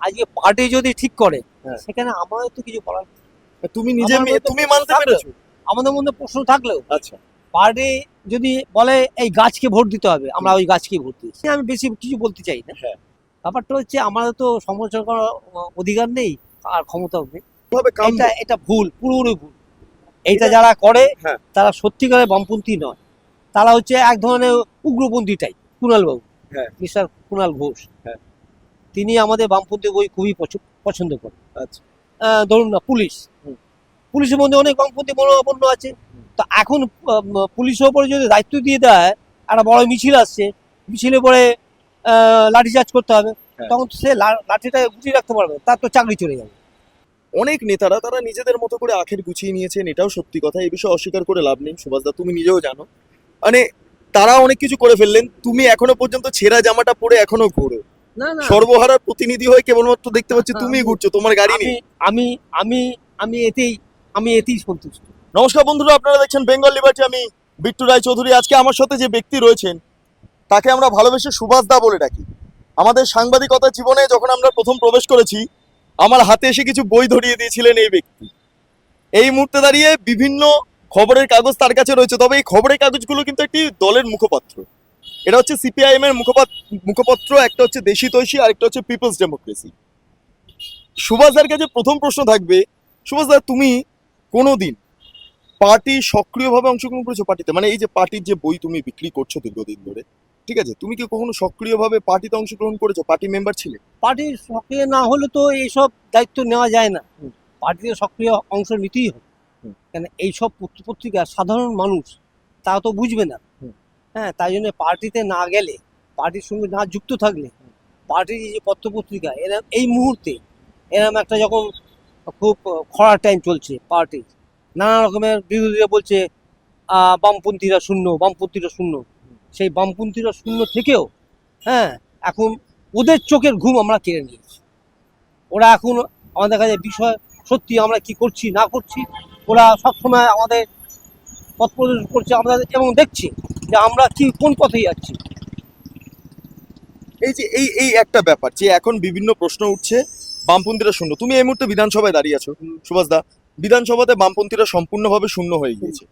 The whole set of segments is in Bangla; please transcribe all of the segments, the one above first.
আজকে পার্টি যদি ঠিক করে হ্যাঁ। সেখানে আমাদের তো কিছু বলার নেই। তুমি নিজে তুমি মানতে পেরেছ আমাদের মধ্যে প্রশ্ন থাকলেও আচ্ছা পার্টি যদি বলে এই গাছকে ভোট দিতে হবে আমরা ওই গাছকে ভোট দিচ্ছি আমি বেশি কিছু বলতে চাই না হ্যাঁ। ব্যাপারটা হচ্ছে আমাদের তো সমালোচনা করার অধিকার নেই আর ক্ষমতাও নেই এটা এটা ভুল পুরোপুরি ভুল এইটা যারা করে হ্যাঁ। তারা সত্যিকারের বামপন্থী নয় তারা হচ্ছে এক ধরনের উগ্রপন্থী টাইপ কুণাল বাবু হ্যাঁ। মিস্টার কুণাল ঘোষ হ্যাঁ। তিনি আমাদের বামপন্থী বই খুবই পছ- পছন্দ করেন। আচ্ছা। ধরুন না পুলিশ। পুলিশের মধ্যে অনেক বামপন্থী মনোভাবন্য আছে। তো এখন পুলিশের উপরে যদি দায়িত্ব দিয়ে দেয় একটা বড় মিছিল আসছে মিছিলে পরে লাঠিচার্জ করতে হবে হ্যাঁ। তখন সে লাঠিটা গুটিয়ে রাখতে পারবে তার তো চাকরি চলে যাবে। অনেক নেতারা তারা নিজেদের মতো করে আখের গুছিয়ে নিয়েছেন এটাও সত্যি কথা এই বিষয়ে অস্বীকার করে লাভ নেই সুভাষদা তুমি নিজেও জানো। মানে তারা অনেক কিছু করে ফেললেন তুমি এখনও পর্যন্ত ছেঁড়া জামাটা পরে এখনও ঘোরো। সর্বহারার প্রতিনিধি হয়ে কেবলমাত্র দেখতে পাচ্ছি তুমি ঘুরছো তোমার গাড়ি নেই। আমি আমি আমি এতেই আমি এতেই সন্তুষ্ট। নমস্কার বন্ধুরা আপনারা দেখছেন বেঙ্গল লিবার্টি আমি বিট্টু রায় চৌধুরী আজকে আমার সাথে যে ব্যক্তি রয়েছেন তাকে আমরা ভালোবেসে সুভাষ দা বলে ডাকি। আমাদের সাংবাদিকতা জীবনে যখন আমরা প্রথম প্রবেশ করেছি আমার হাতে এসে কিছু বই ধরিয়ে দিয়েছিলেন এই ব্যক্তি। এই মুহূর্তে দাঁড়িয়ে বিভিন্ন খবরের কাগজ তার কাছে রয়েছে তবে এই খবরের কাগজগুলো কিন্তু একটি দলের মুখপাত্র। এটা হচ্ছে সিপিআইএম এর মুখপাত্র একটা হচ্ছে দেশি তৈশী আর একটা হচ্ছে পিপলস ডেমোক্রেসি সুভাষ দার কাছে প্রথম প্রশ্ন থাকবে সুভাষ দা তুমি কোনোদিন পার্টি সক্রিয়ভাবে অংশগ্রহণ করেছ পার্টিতে? মানে এই যে পার্টির যে বই তুমি বিক্রি করছ দীর্ঘদিন ধরে ঠিক আছে? তুমি কি কখনো সক্রিয়ভাবে পার্টিতে অংশগ্রহণ করেছ? পার্টি মেম্বার ছিলে? পার্টির সক্রিয় না হলে তো এইসব দায়িত্ব নেওয়া যায় না। পার্টিতে সক্রিয় অংশ নিতেই হবে। কেন? এইসব পত্র- পত্রিকা সাধারণ মানুষ তা তো বুঝবে না। হ্যাঁ তাই জন্য পার্টিতে না গেলে, পার্টির সঙ্গে না যুক্ত থাকলে, পার্টির যে পত্র পত্রিকা এরম এই মুহূর্তে এরকম একটা যখন খুব খরার টাইম চলছে পার্টির নানা রকমের বিরোধীরা বলছে বামপন্থীরা শূন্য বামপন্থীরা শূন্য। সেই বামপন্থীরা শূন্য থেকেও হ্যাঁ এখন ওদের চোখের ঘুম আমরা কেড়ে নিয়েছি। ওরা এখন আমাদের কাছে বিষয়, সত্যি আমরা কি করছি, না করছি, ওরা সবসময় আমাদের পথ প্রদর্শন করছে আমরা এবং দেখছি। যে আমরা কি কোন পথে যাচ্ছি? এই যে এই এই একটা ব্যাপার যে এখন বিভিন্ন প্রশ্ন উঠছে বামপন্থীরা শূন্য। তুমি এই মুহূর্তে বিধানসভায় দাঁড়িয়ে আছো সুভাষ দা। বিধানসভাতে বামপন্থীরা সম্পূর্ণভাবে শূন্য হয়ে গিয়েছে।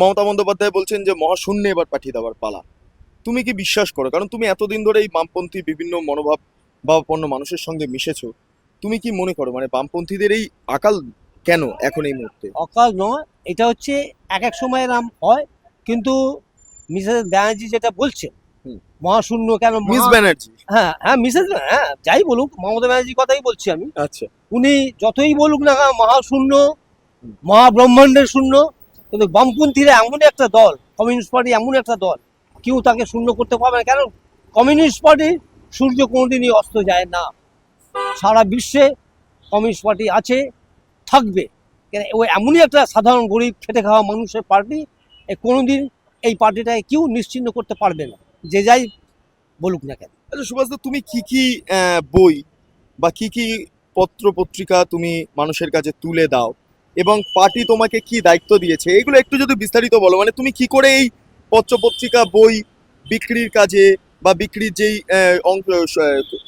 মমতা বন্দ্যোপাধ্যায় বলছেন যে মহাশূন্য এবার পাঠিয়ে দেওয়ার পালা। তুমি কি বিশ্বাস করো? কারণ তুমি এতদিন ধরে এই বামপন্থী বিভিন্ন মনোভাব ভাবাপন্ন মানুষের সঙ্গে মিশেছো। তুমি কি মনে করো? মানে বামপন্থীদের এই আকাল কেন এখন এই মুহূর্তে? অকাল নয় এটা হচ্ছে এক এক সময় এরম হয়। কিন্তু মিসেস ব্যানার্জি যেটা বলছে হুম। মহাশূন্য কেন মিস ব্যানার্জি। হ্যাঁ হ্যাঁ মিসেস হ্যাঁ যাই বলুক মমতা ব্যানার্জির কথাই বলছি আমি। আচ্ছা। উনি যতই বলুক না মহাশূন্য হুম। মহাব্রহ্মাণ্ডের শূন্য কিন্তু বামপন্থীরা এমন একটা দল কমিউনিস্ট পার্টি এমন একটা দল কেউ তাকে শূন্য করতে পারবে না। কেন কমিউনিস্ট পার্টি সূর্য কোনোদিনই অস্ত যায় না। সারা বিশ্বে কমিউনিস্ট পার্টি আছে থাকবে। কেন ও এমনই একটা সাধারণ গরিব খেটে খাওয়া মানুষের পার্টি কোনোদিন এই পার্টিটাকে কেউ নিশ্চিন্ন করতে পারবে না। যে যাই বলুক না কেন। আচ্ছা সুভাষদা তুমি কি কি বই বা কি কি পত্র পত্রিকা তুমি মানুষের কাছে তুলে দাও এবং পার্টি তোমাকে কি দায়িত্ব দিয়েছে? এগুলো একটু যদি বিস্তারিত বলো মানে তুমি কি করে এই পত্র পত্রিকা বই বিক্রির কাজে বা বিক্রির যেই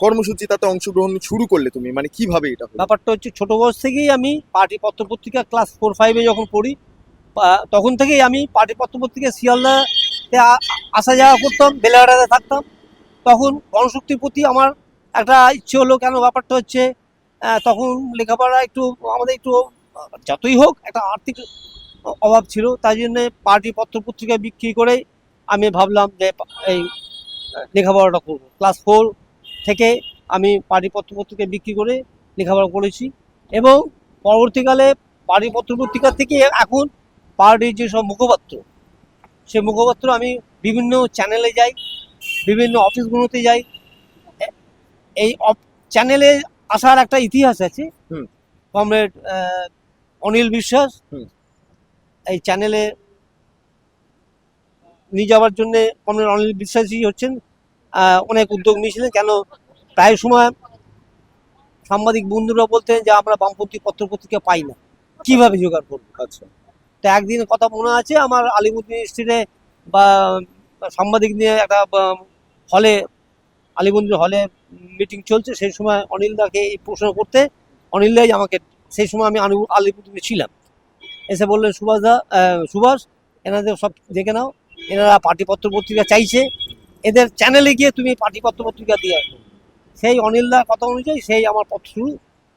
কর্মসূচি তাতে অংশগ্রহণ শুরু করলে তুমি? মানে কীভাবে এটা ব্যাপারটা হচ্ছে ছোট বয়স থেকেই আমি পার্টি পত্র পত্রিকা ক্লাস ফোর ফাইভে যখন পড়ি তখন থেকেই আমি পার্টি পত্রপত্রিকা শিয়ালদাতে আ- আসা যাওয়া করতাম, বেলাঘাটাতে থাকতাম। তখন গণশক্তির প্রতি আমার একটা ইচ্ছে হলো, কেন ব্যাপারটা হচ্ছে তখন লেখাপড়া একটু, আমাদের একটু, যতই হোক, একটা আর্থিক অভাব ছিল, তাই জন্য পার্টি পত্রপত্রিকা বিক্রি করে আমি ভাবলাম যে, এই, লেখাপড়াটা করব। ক্লাস ফোর থেকে আমি পার্টি পত্রপত্রিকা বিক্রি করে লেখাপড়া করেছি এবং পরবর্তীকালে পার্টি পত্রপত্রিকা থেকে এখন পার্টির যেসব মুখপাত্র সে মুখপাত্র আমি বিভিন্ন চ্যানেলে যাই বিভিন্ন অফিসগুলোতে যাই। এই চ্যানেলে আসার একটা ইতিহাস আছে। কমরেড অনিল বিশ্বাস। এই চ্যানেলে নিয়ে যাওয়ার জন্য কমরেড অনিল বিশ্বাসই হচ্ছেন। আহ, অনেক উদ্যোগ নিয়েছিলেন। কেন? প্রায় সময় সাংবাদিক বন্ধুরা বলতেন যে আমরা বামপন্থী পত্রপত্রিকা পাই না। কীভাবে জোগাড় করব? আচ্ছা। তো একদিন কথা মনে আছে আমার আলিমুদ্দিন স্ট্রিটে বা সাংবাদিক নিয়ে একটা হলে আলিমুদ্দিন হলে মিটিং চলছে সেই সময় অনিল দাকে এই প্রশ্ন করতে অনিল দাই আমাকে সেই সময় আমি আলিপুরদুয়ারে ছিলাম। এসে বললেন সুভাষ দা সুভাষ এনাদের সব দেখে নাও এনারা পার্টিপত্র পত্রিকা চাইছে এদের চ্যানেলে গিয়ে তুমি পার্টিপত্র পত্রিকা দিয়ে আসো। সেই অনিল দার কথা অনুযায়ী সেই আমার পথ শুরু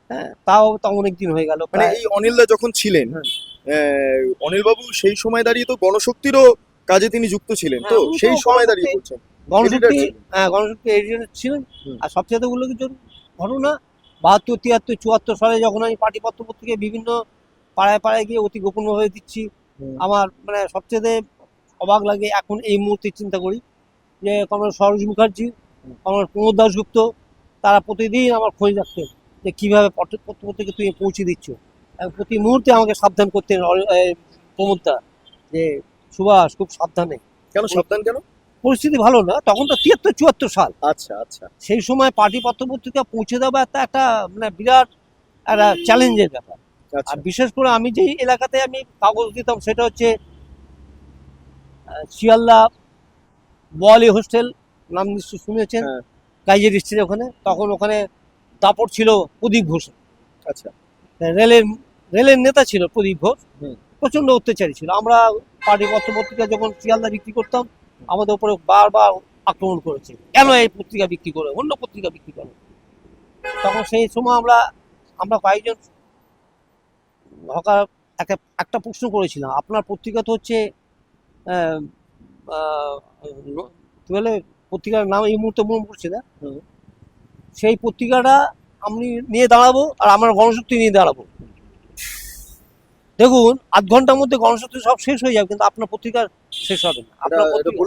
হ্যাঁ তাও তো অনেক দিন হয়ে গেল মানে এই অনিলদা যখন ছিলেন হ্যাঁ। অনিল বাবু সেই সময় দাঁড়িয়ে তো গণশক্তিরও কাজে তিনি যুক্ত ছিলেন তো? হ্যাঁ, তো সেই সময় দাঁড়িয়ে করছেন। গণশক্তি হ্যাঁ গণশক্তি এডিটর ছিলেন। আর সবচেয়ে উল্লেখযোগ্য ঘটনা বাহাত্তর তিয়াত্তর চুয়াত্তর সালে যখন আমি পার্টি পত্র পত্রিকায় বিভিন্ন পাড়ায় পাড়ায় গিয়ে অতি গোপনভাবে দিচ্ছি আমার মানে সবচেয়ে অবাক লাগে এখন এই মুহূর্তে চিন্তা করি যে কমল সরোজ মুখার্জি। কমল প্রমোদ দাসগুপ্ত তারা প্রতিদিন আমার খোঁজ রাখতেন যে কীভাবে পত্রিকা তুমি পৌঁছে দিচ্ছ। প্রতি মুহূর্তে আমাকে সাবধান করতেন অ- এ, প্রমোদ দা যে সুভাষ খুব সাবধানে। কেন সাবধান কেন? পরিস্থিতি ভালো না তখন তো তিয়াত্তর চুয়াত্তর সাল। আচ্ছা আচ্ছা। সেই সময় পার্টি পত্র পত্রিকা পৌঁছে দেওয়া একটা একটা মানে বিরাট একটা চ্যালেঞ্জের ব্যাপার। আচ্ছা। আর বিশেষ করে আমি যেই এলাকাতে আমি কাগজ দিতাম সেটা হচ্ছে শিয়ালদা বোয়ালি হোস্টেল নাম নিশ্চয় শুনেছেন হ্যাঁ। কাইজের স্ট্রিট ওখানে। তখন ওখানে দাপট ছিল প্রদীপ ঘোষ আচ্ছা। রেলের রেলের নেতা ছিল প্রদীপ ঘোষ। প্রচণ্ড অত্যাচারী ছিল। আমরা পার্টি পত্র পত্রিকা যখন শিয়ালদা বিক্রি করতাম আমাদের উপরে বারবার আক্রমণ করেছে। কেন এই পত্রিকা বিক্রি করে? অন্য পত্রিকা বিক্রি করে। তখন সেই সময় আমরা আমরা কয়েকজন হকার একটা একটা প্রশ্ন করেছিলাম। আপনার পত্রিকা তো হচ্ছে বলে পত্রিকার নাম এই মুহূর্তে মনে পড়ছে না। সেই পত্রিকাটা আমি নিয়ে দাঁড়াবো আর আমার গণশক্তি নিয়ে দাঁড়াবো। দেখুন আধ ঘণ্টার মধ্যে গণশক্তি সব শেষ হয়ে যাবে কিন্তু আপনার পত্রিকার শেষ হবে না। আপনার পত্রিকা-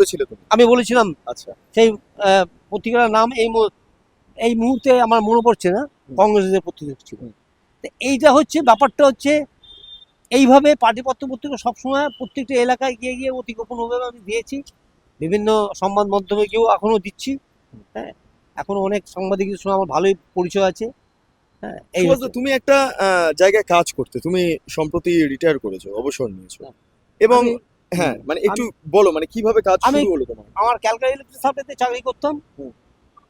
আমি বলেছিলাম আচ্ছা। সেই পত্রিকার নাম এই এই মুহূর্তে আমার মনে পড়ছে না। কংগ্রেসের পত্রিকা ছিল। এইটা হচ্ছে ব্যাপারটা হচ্ছে এইভাবে পার্টি পত্র পত্রিকা সবসময় প্রত্যেকটা এলাকায় গিয়ে গিয়ে অতি গোপনভাবে আমি দিয়েছি। বিভিন্ন সংবাদ মাধ্যমে গিয়েও এখনও দিচ্ছি। হ্যাঁ এখনও অনেক সাংবাদিকের সঙ্গে আমার ভালোই পরিচয় আছে। তুমি একটা জায়গায় কাজ করতে তুমি সম্প্রতি রিটায়ার করেছ অবসর নিয়েছো। হ্যাঁ। এবং আমি- হ্যাঁ মানে একটু বলো মানে কীভাবে কাজ শুরু হলো তোমার? আমার ক্যালকাটা ইলেকট্রিক সাপ্লাইতে চাকরি করতাম।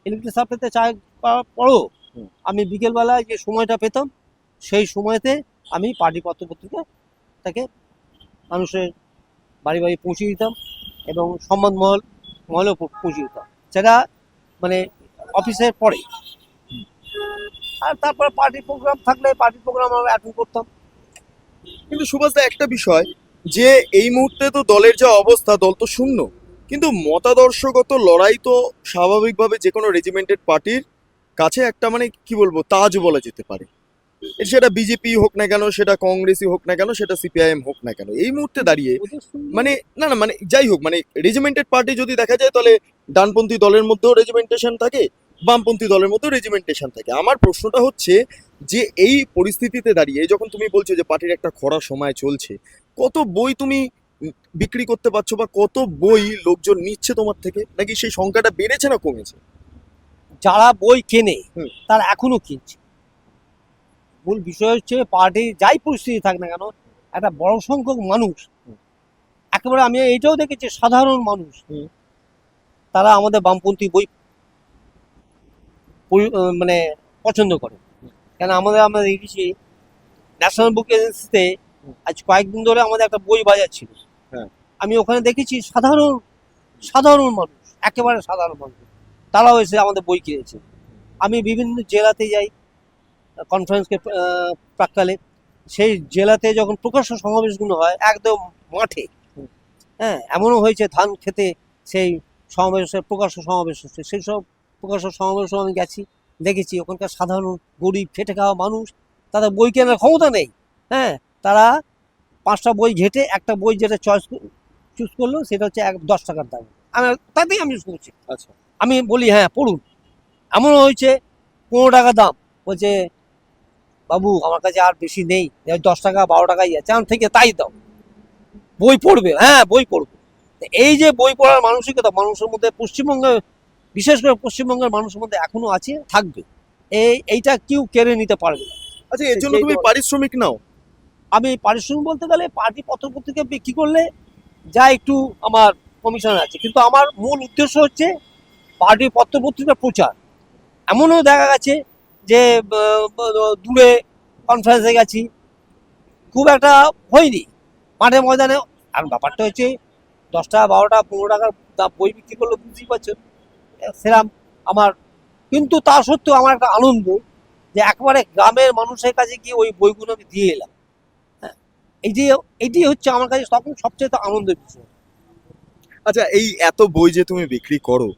ইলেকট্রিক সাপ্লাইতে চাকরি করার পরও আমি বিকেলবেলায় যে সময়টা পেতাম সেই সময়তে আমি পার্টি পত্র পত্রিকা তাকে মানুষের বাড়ি বাড়ি পৌঁছে দিতাম এবং সম্মান মহল মহলেও পৌঁছে দিতাম। সেটা মানে অফিসের পরে। আর তারপর পার্টি প্রোগ্রাম থাকলে পার্টি প্রোগ্রাম আমরা অ্যাটেন্ড করতাম। কিন্তু সুভাষ দা একটা বিষয় যে এই মুহূর্তে তো দলের যা অবস্থা দল তো শূন্য। কিন্তু মতাদর্শগত লড়াই তো স্বাভাবিকভাবে যে কোনো রেজিমেন্টেড পার্টির কাছে একটা মানে কি বলব তাজ বলা যেতে পারে। সেটা বিজেপি হোক না কেন সেটা কংগ্রেসই হোক না কেন সেটা সিপিআইএম হোক না কেন এই মুহূর্তে দাঁড়িয়ে মানে না না মানে যাই হোক মানে রেজিমেন্টেড পার্টি যদি দেখা যায় তাহলে ডানপন্থী দলের মধ্যেও রেজিমেন্টেশন থাকে বামপন্থী দলের মধ্যেও রেজিমেন্টেশন থাকে আমার প্রশ্নটা হচ্ছে যে এই পরিস্থিতিতে দাঁড়িয়ে যখন তুমি বলছো যে পার্টির একটা খরা সময় চলছে কত বই তুমি বিক্রি করতে পারছ বা কত বই লোকজন নিচ্ছে তোমার থেকে নাকি সেই সংখ্যাটা বেড়েছে না কমেছে যারা বই কেনে। তারা এখনও কিনছে মূল বিষয় হচ্ছে পার্টি যাই পরিস্থিতি থাক না কেন একটা বড় সংখ্যক মানুষ। একেবারে আমি এইটাও দেখেছি সাধারণ মানুষ। তারা আমাদের বামপন্থী বই মানে পছন্দ করে। কেন আমাদের আমরা দেখেছি ন্যাশনাল বুক এজেন্সিতে। আজ কয়েকদিন ধরে আমাদের একটা বই বাজার ছিল হ্যাঁ। আমি ওখানে দেখেছি সাধারণ সাধারণ মানুষ একেবারে সাধারণ মানুষ। তারাও এসে আমাদের বই কিনেছে। আমি বিভিন্ন জেলাতে যাই কনফারেন্সকে প্রাককালে। সেই জেলাতে যখন প্রকাশ্য সমাবেশগুলো হয় একদম মাঠে। হ্যাঁ এমনও হয়েছে ধান খেতে সেই সমাবেশে প্রকাশ্য সমাবেশ হচ্ছে। সেই সব প্রকাশ্য সমাবেশও আমি গেছি দেখেছি ওখানকার সাধারণ গরিব খেটে খাওয়া মানুষ তাদের বই কেনার ক্ষমতা নেই। হ্যাঁ তারা পাঁচটা বই ঘেটে একটা বই যেটা চয়েস চুজ করল সেটা হচ্ছে এক দশ টাকার দাম। আমি তাতেই আমি চুজ করছি। আচ্ছা। আমি বলি হ্যাঁ পড়ুন। এমনও হয়েছে পনেরো টাকা দাম। বলছে বাবু আমার কাছে আর বেশি নেই। দশ টাকা বারো টাকাই আছে। আমার থেকে তাই দাও। বই পড়বে হ্যাঁ বই পড়বে। এই যে বই পড়ার মানসিকতা মানুষের মধ্যে পশ্চিমবঙ্গে বিশেষ করে পশ্চিমবঙ্গের মানুষের মধ্যে এখনও আছে থাকবে। এই এইটা কেউ কেড়ে নিতে পারবে না। আচ্ছা এর জন্য তুমি পারিশ্রমিক নাও। আমি পারিশ্রমিক বলতে গেলে পার্টি পত্রপত্রিকা বিক্রি করলে যা একটু আমার কমিশন আছে। কিন্তু আমার মূল উদ্দেশ্য হচ্ছে পার্টি পত্রপত্রিকার প্রচার। এমনও দেখা গেছে যে দূরে কনফারেন্সে গেছি। খুব একটা হয়নি। মাঠে ময়দানে আর ব্যাপারটা হচ্ছে দশটা বারোটা পনেরো টাকার বই বিক্রি করলে বুঝতেই পারছেন সেরাম আমার কিন্তু তা সত্ত্বেও আমার একটা আনন্দ যে একবারে গ্রামের মানুষের কাছে গিয়ে ওই বইগুলো আমি দিয়ে এলাম। হ্যাঁ এই যে এটি হচ্ছে আমার কাছে তখন সবচেয়ে আনন্দের বিষয়। আচ্ছা এই এত বই যে তুমি বিক্রি করো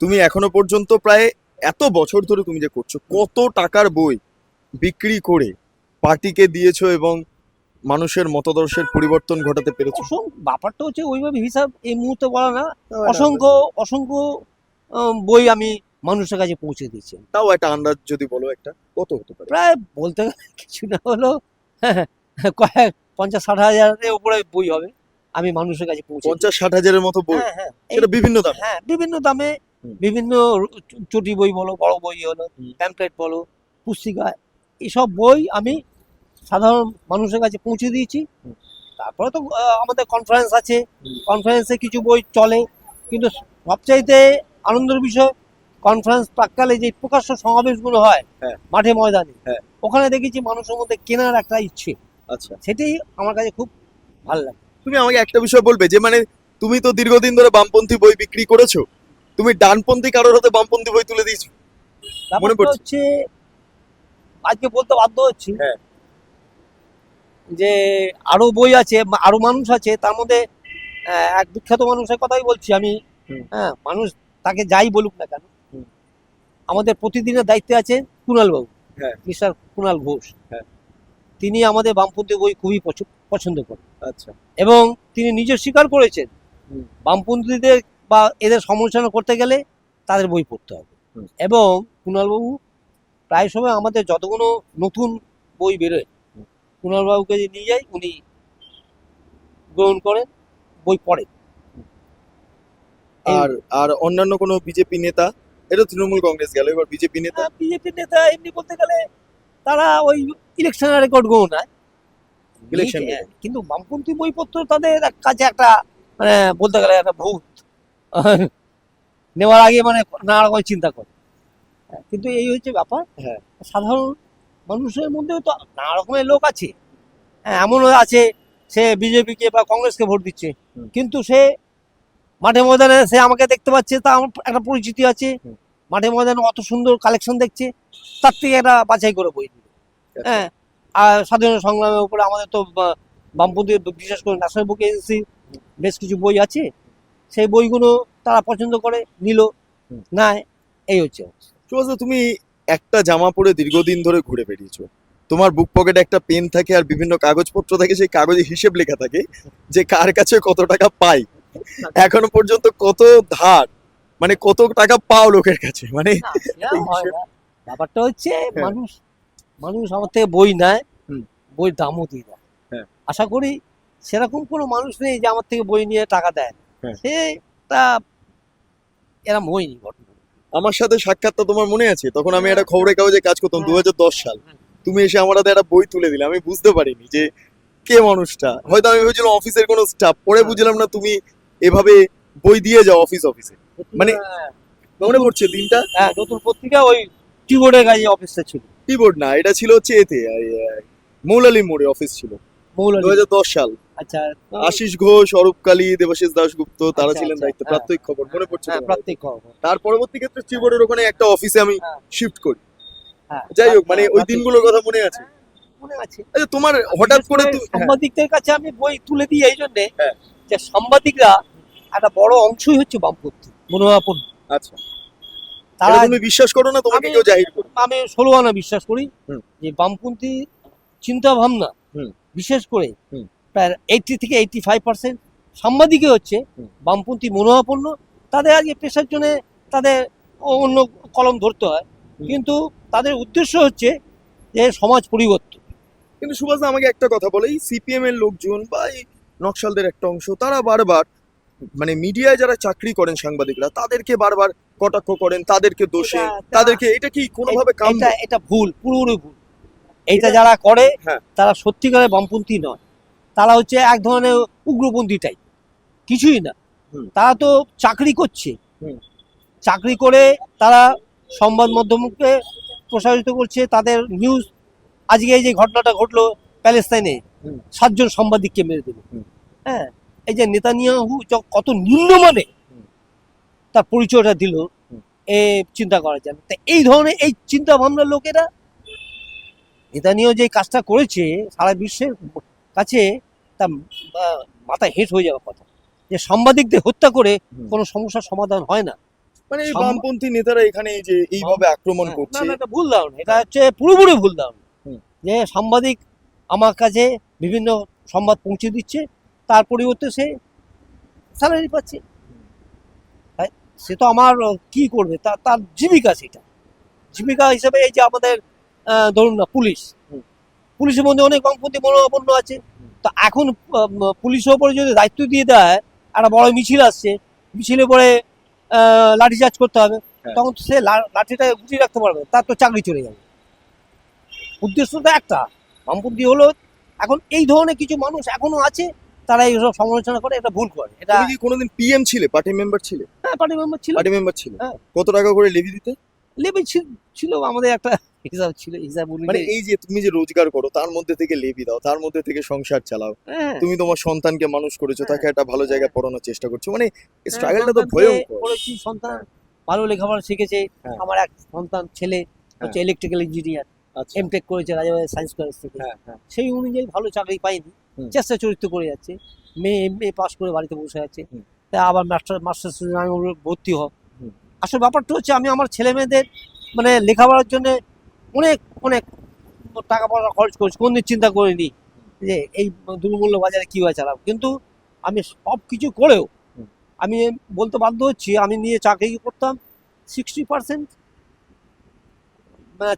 তুমি এখনও পর্যন্ত প্রায় এত বছর ধরে তুমি যে করছ কত টাকার বই বিক্রি করে পার্টিকে দিয়েছ এবং মানুষের মতাদর্শের পরিবর্তন ঘটাতে পেরেছ? ব্যাপারটা হচ্ছে ওইভাবে হিসাব এই মুহূর্তে বলা না। অসংখ্য অসংখ্য বই আমি মানুষের কাছে পৌঁছে দিয়েছি। তাও একটা আন্দাজ যদি বলো একটা কত হতে পারে? প্রায় বলতে গেলে কিছু না হলো কয়েক পঞ্চাশ ষাট হাজারের উপরে বই হবে আমি মানুষের কাছে পৌঁছে পঞ্চাশ ষাট হাজারের মতো বই? হ্যাঁ হ্যাঁ সেটা বিভিন্ন দাম? হ্যাঁ বিভিন্ন দামে বিভিন্ন চটি বই বলো বড় বই হলো। প্যাম্পলেট বলো পুস্তিকা এসব বই আমি সাধারণ মানুষের কাছে পৌঁছে দিয়েছি। তারপরে তো আমাদের কনফারেন্স আছে। কনফারেন্সে কিছু বই চলে কিন্তু সবচাইতে আনন্দের বিষয় কনফারেন্স প্রাককালে যে প্রকাশ্য সমাবেশগুলো হয় হ্যাঁ। মাঠে ময়দানে হ্যাঁ। ওখানে দেখেছি মানুষের মধ্যে কেনার একটা ইচ্ছে আচ্ছা সেটাই আমার কাছে খুব ভালো লাগে তুমি আমাকে একটা বিষয় বলবে যে মানে তুমি তো দীর্ঘদিন ধরে বামপন্থী বই বিক্রি করেছ তুমি ডানপন্থী কারোর হাতে বামপন্থী বই তুলে দিয়েছ মনে পড়ছে? হচ্ছে আজকে বলতে বাধ্য হচ্ছি হ্যাঁ। যে আরও বই আছে আরও মানুষ আছে তার মধ্যে এক বিখ্যাত মানুষের কথাই বলছি আমি হ্যাঁ মানুষ তাকে যাই বলুক না কেন আমাদের প্রতিদিনের দায়িত্বে আছে কুণাল বাবু হ্যাঁ। মিস্টার কুণাল ঘোষ। হ্যাঁ। তিনি আমাদের বামপন্থী বই খুবই পছ- পছন্দ করেন। আচ্ছা। এবং তিনি নিজে স্বীকার করেছেন বামপন্থীদের বা এদের সমালোচনা করতে গেলে তাদের বই পড়তে হবে। এবং কুণালবাবু প্রায় সময় আমাদের যতগুলো নতুন বই বেরোয়। কুণালবাবুকে নিয়ে যাই উনি গ্রহণ করেন বই পড়েন। আর আর অন্যান্য কোনো বিজেপি নেতা এটা তৃণমূল কংগ্রেস গেল এবার বিজেপি নেতা? বিজেপি নেতা এমনি বলতে গেলে তারা ওই ইলেকশনের রেকর্ড গো না। Election হ্যাঁ, কিন্তু বামপন্থী বইপত্র তাদের কাছে একটা মানে বলতে গেলে একটা ভূত। নেওয়ার আগে মানে নানা রকম চিন্তা করে। হ্যাঁ, কিন্তু এই হচ্ছে ব্যাপার। হ্যাঁ। সাধারণ মানুষের মধ্যেও তো নানা রকমের লোক আছে। হ্যাঁ এমনও আছে সে বিজেপিকে বা কংগ্রেসকে ভোট দিচ্ছে। কিন্তু সে মাঠে ময়দানে সে আমাকে দেখতে পাচ্ছে তা আমার একটা পরিচিতি আছে। মাঠে ময়দানে অত সুন্দর কালেকশন দেখছে তার থেকে একটা বাছাই করে বই দিবে হ্যাঁ আর স্বাধীনতা সংগ্রামের উপরে আমাদের তো বামপন্থী বিশেষ করে ন্যাশনাল বুক এজেন্সি বেশ কিছু বই আছে। সেই বইগুলো তারা পছন্দ করে নিল। নাই এই হচ্ছে তুমি একটা জামা পরে দীর্ঘদিন ধরে ঘুরে বেরিয়েছো তোমার বুক পকেটে একটা পেন থাকে আর বিভিন্ন কাগজপত্র থাকে সেই কাগজে হিসেব লেখা থাকে যে কার কাছে কত টাকা পাই এখনও পর্যন্ত কত ধার মানে কত টাকা পাও লোকের কাছে মানে হয়। ব্যাপারটা হচ্ছে মানুষ মানুষ আমার থেকে বই নেয়। বইয়ের দামও দিয়ে দেয় হ্যাঁ। আশা করি সেরকম কোনো মানুষ নেই যে আমার থেকে বই নিয়ে টাকা দেয় হ্যাঁ। সে তা এরম হয়নি আমার সাথে সাক্ষাৎটা তোমার মনে আছে তখন আমি হ্যাঁ। একটা খবরের কাগজে কাজ করতাম দু হাজার দশ সাল তুমি এসে আমার হাতে একটা বই তুলে দিলে আমি বুঝতে পারিনি যে কে মানুষটা হয়তো আমি ভেবেছিলাম অফিসের কোনো স্টাফ পরে বুঝলাম না তুমি এভাবে বই দিয়ে যাও অফিস অফিসে মানে- মনে পড়ছে দিনটা? হ্যাঁ নতুন পত্রিকা ওই কিবোর্ডের কাছে অফিসটা ছিল। কিবোর্ড না এটা ছিল হচ্ছে এতে মৌলালি মোড়ে অফিস ছিল। দু সাল। আচ্ছা আশিস ঘোষ অরূপ কালী দেবাশিস দাশগুপ্ত তারা আচ্ছা, ছিলেন আচ্ছা, দায়িত্ব হ্যাঁ। প্রাত্যহিক খবর মনে পড়ছে হ্যাঁ খবর। তার পরবর্তী ক্ষেত্রে চিবোর্ডের ওখানে একটা অফিসে আমি। শিফট করি। হ্যাঁ যাই হোক মানে ওই দিনগুলোর কথা মনে আছে? মনে আছে। আচ্ছা তোমার হঠাৎ করে সাংবাদিকদের কাছে আমি বই তুলে দিই এই জন্যে। যে সাংবাদিকরা একটা বড় অংশই হচ্ছে বামপন্থী। মনোভাবন আচ্ছা। তারা তুমি বিশ্বাস করো না তোমাকে কেউ জাহির করে আমি ষোলো আনা বিশ্বাস করি যে বামপন্থী চিন্তা ভাবনা। বিশেষ করে। প্রায় এইটি থেকে এইটি ফাইভ পার্সেন্ট সাংবাদিকই হচ্ছে। বামপন্থী মনোভাবপন্ন তাদের আজকে পেশার জন্য তাদের অন্য কলম ধরতে হয়। কিন্তু তাদের উদ্দেশ্য হচ্ছে যে সমাজ পরিবর্তন। কিন্তু সুভাষ দা আমাকে একটা কথা বলে সিপিএম এর লোকজন বা এই নকশালদের একটা অংশ তারা বারবার মানে মিডিয়ায় যারা চাকরি করেন সাংবাদিকরা তাদেরকে বারবার কটাক্ষ করেন তাদেরকে দোষে এটা- এটা- তাদেরকে এটা কি কোনোভাবে এটা এটা ভুল পুরোপুরি ভুল। এইটা যারা করে হ্যাঁ। তারা সত্যিকারের বামপন্থী নয়। তারা হচ্ছে এক ধরনের উগ্রপন্থী টাইপ কিছুই না। তারা তো চাকরি করছে। চাকরি করে তারা সংবাদ মাধ্যমকে প্রসারিত করছে তাদের নিউজ আজকে এই যে ঘটনাটা ঘটলো প্যালেস্তাইনে। সাতজন সাংবাদিককে মেরে দিল হ্যাঁ। এই যে নেতানিয়াহু কত নিম্নমানে। তার পরিচয়টা দিল এ চিন্তা করা যায় তা এই ধরনের এই চিন্তা ভাবনার লোকেরা নেতানিয়াহু যে কাজটা করেছে সারা বিশ্বের কাছে তা আহ, মাথায় হেট হয়ে যাওয়ার কথা। যে সাংবাদিকদের হত্যা করে কোনো সমস্যার সমাধান হয় না। মানে এই বামপন্থী নেতারা এখানে যে এইভাবে আক্রমণ হ্যাঁ, করছে না, না, এটা ভুল ধারণা। এটা হচ্ছে পুরোপুরি ভুল ধারণা। যে সাংবাদিক আমার কাছে বিভিন্ন সংবাদ পৌঁছে দিচ্ছে তার পরিবর্তে সে স্যালারি পাচ্ছে। সে তো আমার কি করবে? তার তার জীবিকা সেটা। জীবিকা হিসেবে এই যে আমাদের ধরুন না পুলিশ। পুলিশের মধ্যে অনেক বামপন্থী মনোভাবন্য আছে। তো এখন পুলিশের উপরে যদি দায়িত্ব দিয়ে দেয় একটা বড় মিছিল আসছে মিছিলে পরে লাঠিচার্জ করতে হবে হ্যাঁ। তখন সে লাঠিটা গুটিয়ে রাখতে পারবে তার তো চাকরি চলে যাবে। উদ্দেশ্য তো একটা। বামপন্থী হলো এখন এই ধরনের কিছু মানুষ এখনও আছে তারা এইসব সমালোচনা করে এটা ভুল করে। এটা তুমি কি কোনোদিন পিএম ছিলে পার্টি মেম্বার ছিলে? হ্যাঁ পার্টি মেম্বার ছিল পার্টি মেম্বার ছিলে? হ্যাঁ। কত টাকা করে লেভি দিতে? লেবে ছিল আমাদের একটা হিসাব ছিল হিসাব মানে এই যে তুমি যে রোজগার করো তার মধ্যে থেকে লেবি দাও তার মধ্যে থেকে সংসার চালাও। হ্যাঁ। তুমি তোমার সন্তানকে মানুষ করেছ তাকে একটা ভালো জায়গায় পড়ানোর চেষ্টা করছ। মানে স্ট্রাগলটা তো সন্তানকে ভয়ঙ্কর। করেছি সন্তান ভালো লেখাপড়া শিখেছে। হ্যাঁ। আমার এক সন্তান ছেলে হচ্ছে ইলেকট্রিক্যাল ইঞ্জিনিয়ার এমটেক করেছে রাজাবাড়ি সায়েন্স কলেজ থেকে। হ্যাঁ হ্যাঁ। সেই অনুযায়ী ভালো চাকরি পাইনি। চেষ্টা চরিত্র করে যাচ্ছে। মেয়ে এম পাস করে বাড়িতে বসে আছে। তা আবার মাস্টার মাস্টার আমি ভর্তি হ। আসলে ব্যাপারটা হচ্ছে আমি আমার ছেলে মেয়েদের মানে লেখাপড়ার জন্য অনেক অনেক টাকা পয়সা খরচ করছি কোনদিন চিন্তা করিনি যে এই দুর্মূল্য বাজারে কীভাবে চালাবো। কিন্তু আমি সব কিছু করেও আমি বলতে বাধ্য হচ্ছি আমি নিয়ে চাকরি করতাম সিক্সটি পার্সেন্ট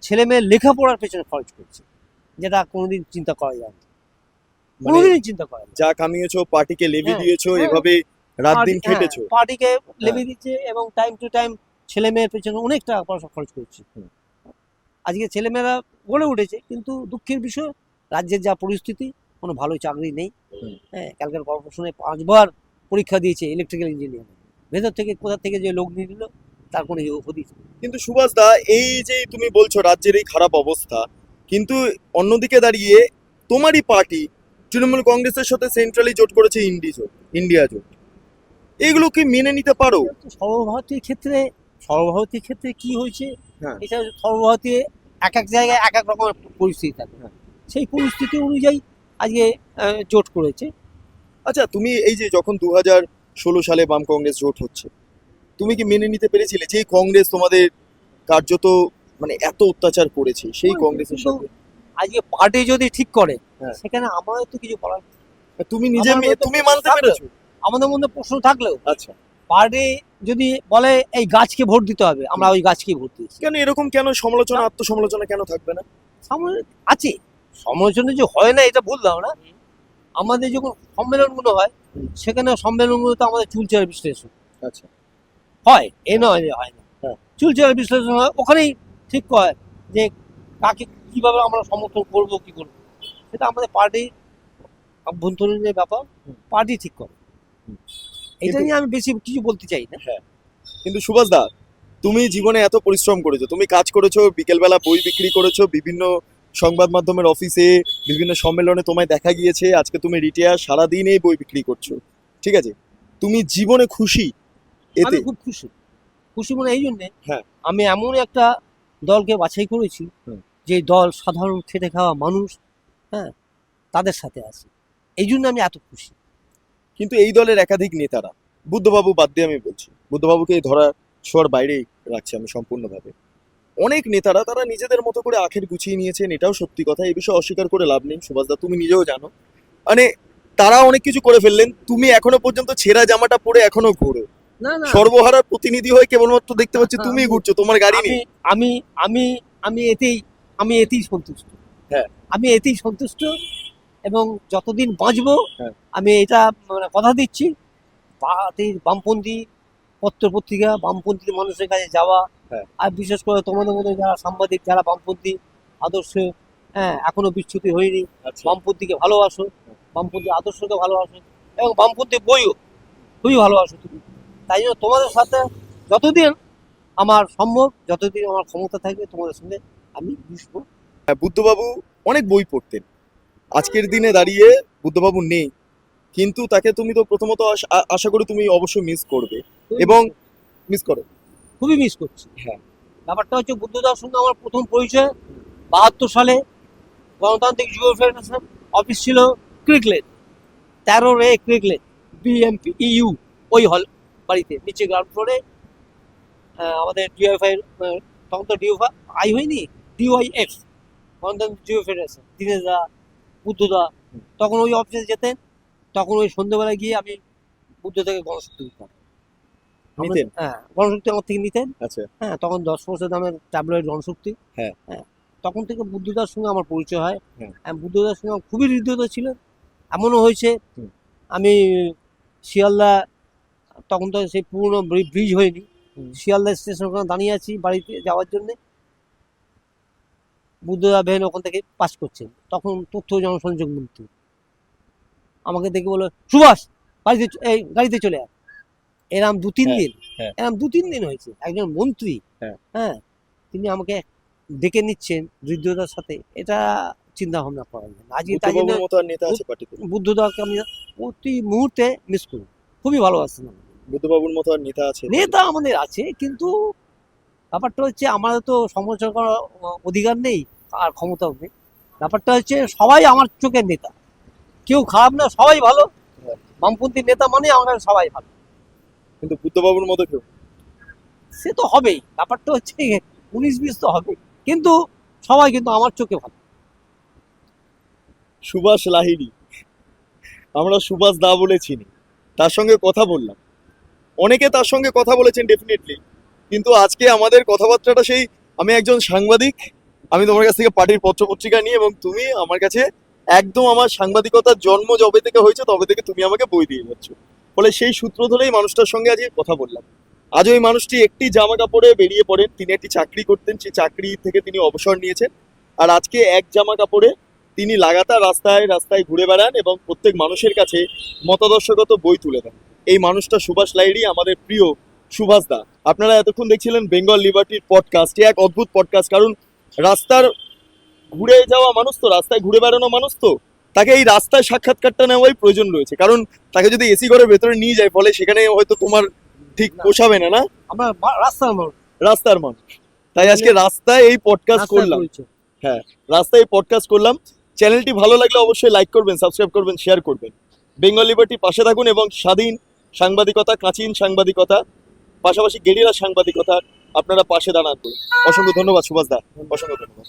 ছেলে মেয়ে লেখাপড়ার পেছনে খরচ করছে। যেটা কোনোদিন চিন্তা করা যায় না। মানে কোনোদিনই চিন্তা করা। যা কামিয়েছো পার্টিকে লেভি হ্যাঁ, দিয়েছ হ্যাঁ। এভাবে রাত দিন খেটেছো। হ্যাঁ, পার্টিকে লেবে দিচ্ছে এবং টাইম টু টাইম ছেলে মেয়ের পেছনে অনেক টাকা পয়সা খরচ করছে। আজকে ছেলেমেয়েরা গড়ে উঠেছে কিন্তু দুঃখের বিষয় রাজ্যের যা পরিস্থিতি কোনো ভালো চাকরি নেই। হ্যাঁ ক্যালকাটা কর্পোরেশনে পাঁচবার পরীক্ষা দিয়েছে ইলেকট্রিক্যাল ইঞ্জিনিয়ার ভেতর থেকে কোথা থেকে যে লোক নিয়ে নিল তার কোনো হদিস কিন্তু সুভাষ দা এই যে তুমি বলছো রাজ্যের এই খারাপ অবস্থা কিন্তু অন্যদিকে দাঁড়িয়ে তোমারই পার্টি তৃণমূল কংগ্রেসের সাথে সেন্ট্রালি জোট করেছে ইন্ডি জোট ইন্ডিয়া জোট এগুলো কি মেনে নিতে পারো সর্বভারতীয় ক্ষেত্রে সর্বভারতীয় ক্ষেত্রে কি হয়েছে হ্যাঁ। এটা সর্বভারতীয় এক এক জায়গায় এক এক রকমের পরিস্থিতি থাকে হ্যাঁ। সেই পরিস্থিতি অনুযায়ী আজকে জোট করেছে আচ্ছা তুমি এই যে যখন দু হাজার ষোলো সালে বাম কংগ্রেস জোট হচ্ছে তুমি কি মেনে নিতে পেরেছিলে যে কংগ্রেস তোমাদের কার্যত মানে এত অত্যাচার করেছে সেই হ্যাঁ, কংগ্রেসের সঙ্গে আজকে পার্টি যদি ঠিক করে। সেখানে আমাদের তো কিছু বলার। তুমি নিজে তুমি মানতে। পেরেছ? আমাদের মধ্যে প্রশ্ন থাকলেও আচ্ছা। পার্টি যদি বলে এই গাছকে ভোট দিতে হবে আমরা ওই গাছকেই ভোট দিয়েছি। কেন এরকম কেন? সমালোচনা আত্মসমালোচনা কেন থাকবে না? আছে। সমালোচনা যে হয় না এটা বললাম না আমাদের যখন সম্মেলনগুলো হয়। সেখানে সম্মেলনগুলোতে আমাদের চুলচেরা বিশ্লেষণ। আচ্ছা। হয় এ নয় যে হয় না। হ্যাঁ। চুলচেরা বিশ্লেষণ হয় ওখানেই ঠিক হয় যে কাকে কীভাবে আমরা সমর্থন করব কি করব। সেটা আমাদের পার্টি অভ্যন্তরীণের ব্যাপার পার্টি ঠিক করে। এটা নিয়ে আমি বেশি কিছু বলতে চাই না। কিন্তু সুভাষ দা তুমি জীবনে এত পরিশ্রম করেছ তুমি কাজ করেছ বিকেলবেলা বই বিক্রি করেছ বিভিন্ন সংবাদ মাধ্যমের অফিসে বিভিন্ন সম্মেলনে তোমায় দেখা গিয়েছে আজকে তুমি রিটায়ার সারাদিন এই বই বিক্রি করছ। ঠিক আছে? তুমি জীবনে খুশি এতে? খুব খুশি। খুশি মানে এই জন্যে হ্যাঁ। আমি এমন একটা দলকে বাছাই করেছি যে দল সাধারণ খেটে খাওয়া মানুষ হ্যাঁ তাদের সাথে আছে। এই জন্য আমি এত খুশি। কিন্তু এই দলের একাধিক নেতারা বুদ্ধবাবু বাদ দিয়ে আমি বলছি বুদ্ধবাবুকে এই ধরা ছোঁয়ার বাইরেই রাখছি আমি সম্পূর্ণভাবে। অনেক নেতারা তারা নিজেদের মতো করে আখের গুছিয়ে নিয়েছেন এটাও সত্যি কথা এই বিষয়ে অস্বীকার করে লাভ নেই সুভাষদা তুমি নিজেও জানো। মানে তারা অনেক কিছু করে ফেললেন তুমি এখনও পর্যন্ত ছেঁড়া জামাটা পরে এখনও ঘুরো। সর্বহারার প্রতিনিধি হয়ে কেবলমাত্র দেখতে পাচ্ছি তুমি ঘুরছো তোমার গাড়ি নেই। আমি আমি আমি এতেই আমি এতেই সন্তুষ্ট। হ্যাঁ। আমি এতেই সন্তুষ্ট এবং যতদিন বাঁচবো হ্যাঁ। আমি এটা মানে কথা দিচ্ছি। বামপন্থী পত্র পত্রিকা বামপন্থী মানুষের কাছে যাওয়া হ্যাঁ। আর বিশেষ করে তোমাদের মধ্যে যারা সাংবাদিক যারা বামপন্থী আদর্শ হ্যাঁ এখনও বিচ্যুতি হয়নি আচ্ছা। বামপন্থীকে ভালোবাসো বামপন্থী আদর্শকে ভালোবাসো এবং বামপন্থী বইও খুবই ভালোবাসো তুমি। তাই জন্য তোমাদের সাথে যতদিন আমার সম্ভব যতদিন আমার ক্ষমতা থাকবে তোমাদের সঙ্গে আমি হ্যাঁ, বুদ্ধবাবু অনেক বই পড়তেন। আজকের দিনে দাঁড়িয়ে বুদ্ধবাবু নেই কিন্তু তাকে তুমি তো প্রথমত আশা করি তুমি অবশ্যই মিস করবে এবং মিস করো। খুবই মিস করছি। হ্যাঁ। ব্যাপারটা হচ্ছে বুদ্ধদার সঙ্গে আমার প্রথম পরিচয় বাহাত্তর সালে গণতান্ত্রিক যুব ফেডারেশন অফিস ছিল ক্রিকলেট তেরো রে ক্রিকলেট বিএমপি ইউ ওই হল বাড়িতে নিচে গ্রাউন্ড ফ্লোরে আমাদের ডিওএফআই তখন তো ডিওফা আই হয়নি? ডিওআইএফ গণতান্ত্রিক যুব ফেডারেশন দিনেশ দা বুদ্ধদা তখন ওই অফিসে যেতেন তখন ওই সন্ধ্যেবেলায় গিয়ে আমি বুদ্ধ থেকে গণশক্তি দিতাম। নিতেন? হ্যাঁ গণশক্তি আমার থেকে নিতেন। আচ্ছা। হ্যাঁ তখন দশ বছর দামের ট্যাবলয়েড গণশক্তি। হ্যাঁ। হ্যাঁ তখন থেকে বুদ্ধদার সঙ্গে আমার পরিচয় হয়। হ্যাঁ। হ্যাঁ, বুদ্ধদার সঙ্গে আমার খুবই হৃদয়তা ছিল। এমনও হয়েছে আমি শিয়ালদা তখন তো সেই পুরনো ব্রিজ হয়নি। শিয়ালদা স্টেশন ওখানে দাঁড়িয়ে আছি বাড়িতে যাওয়ার জন্য। বুদ্ধদা ভেন ওখান থেকে পাস করছেন তখন তথ্য জনসংযোগ মন্ত্রী। আমাকে দেখে বলো সুভাষ বাড়িতে এই গাড়িতে চলে আয়। এরম দু তিন হ্যাঁ, দিন হ্যাঁ। এরম দু তিন দিন হয়েছে। একজন মন্ত্রী হ্যাঁ। হ্যাঁ তিনি আমাকে ডেকে নিচ্ছেন হৃদয়তার সাথে। এটা চিন্তা ভাবনা করা যায় না। আজকে তাই জন্য বুদ্ধদাকে আমি প্রতি মুহূর্তে মিস করি। খুবই ভালোবাসেন বুদ্ধবাবুর মতো আর নেতা আছে। নেতা আমাদের আছে কিন্তু ব্যাপারটা হচ্ছে আমাদের তো সমালোচনা করার অধিকার নেই আর ক্ষমতাও নেই। ব্যাপারটা হচ্ছে সবাই আমার চোখের নেতা। কেউ খারাপ না সবাই ভালো। বামপন্থী নেতা মানে আমরা সবাই ভালো। কিন্তু বুদ্ধবাবুর মতো কেউ? সে তো হবেই। ব্যাপারটা হচ্ছে উনিশ বিশ তো হবে কিন্তু সবাই কিন্তু আমার চোখে ভালো। সুভাষ লাহিড়ী আমরা সুভাষ দা বলে চিনি। তার সঙ্গে কথা বললাম। অনেকে তার সঙ্গে কথা বলেছেন ডেফিনেটলি কিন্তু আজকে আমাদের কথাবার্তাটা সেই, আমি একজন সাংবাদিক, আমি তোমার কাছ থেকে পার্টির পত্র পত্রিকা নিয়ে এবং তুমি আমার কাছে একদম আমার সাংবাদিকতার জন্ম যবে থেকে হয়েছে, তবে থেকে তুমি আমাকে বই দিয়ে যাচ্ছ। ফলে সেই সূত্র ধরেই মানুষটার সঙ্গে আজকে কথা বললাম। আজ ওই মানুষটি একটি জামা কাপড়ে বেরিয়ে পড়েন, তিনি একটি চাকরি করতেন সেই চাকরি থেকে তিনি অবসর নিয়েছেন। আর আজকে এক জামা কাপড়ে তিনি লাগাতার রাস্তায় রাস্তায় ঘুরে বেড়ান এবং প্রত্যেক মানুষের কাছে মতাদর্শগত বই তুলে দেন। এই মানুষটা সুভাষ লাইড়ি আমাদের প্রিয় সুভাষ দা আপনারা এতক্ষণ দেখছিলেন বেঙ্গল লিবার্টির পডকাস্ট এক অদ্ভুত পডকাস্ট কারণ রাস্তার ঘুরে যাওয়া মানুষ তো রাস্তায় ঘুরে বেড়ানো মানুষ তো। তাকে এই রাস্তায় সাক্ষাৎকারটা নেওয়াই প্রয়োজন রয়েছে কারণ তাকে যদি এসি ঘরের ভেতরে নিয়ে যায় ফলে সেখানে হয়তো তোমার ঠিক। পোষাবে না না? আমরা রাস্তার মানুষ। রাস্তার মানুষ। তাই আজকে রাস্তায় এই পডকাস্ট করলাম। হ্যাঁ রাস্তায় এই পডকাস্ট করলাম। চ্যানেলটি ভালো লাগলে অবশ্যই লাইক করবেন সাবস্ক্রাইব করবেন শেয়ার করবেন। বেঙ্গল লিবার্টি পাশে থাকুন এবং স্বাধীন সাংবাদিকতা কাঁচিন সাংবাদিকতা পাশাপাশি গেরিলা সাংবাদিকতা আপনারা পাশে দাঁড়ান। অসংখ্য ধন্যবাদ সুভাষ দা। অসংখ্য ধন্যবাদ।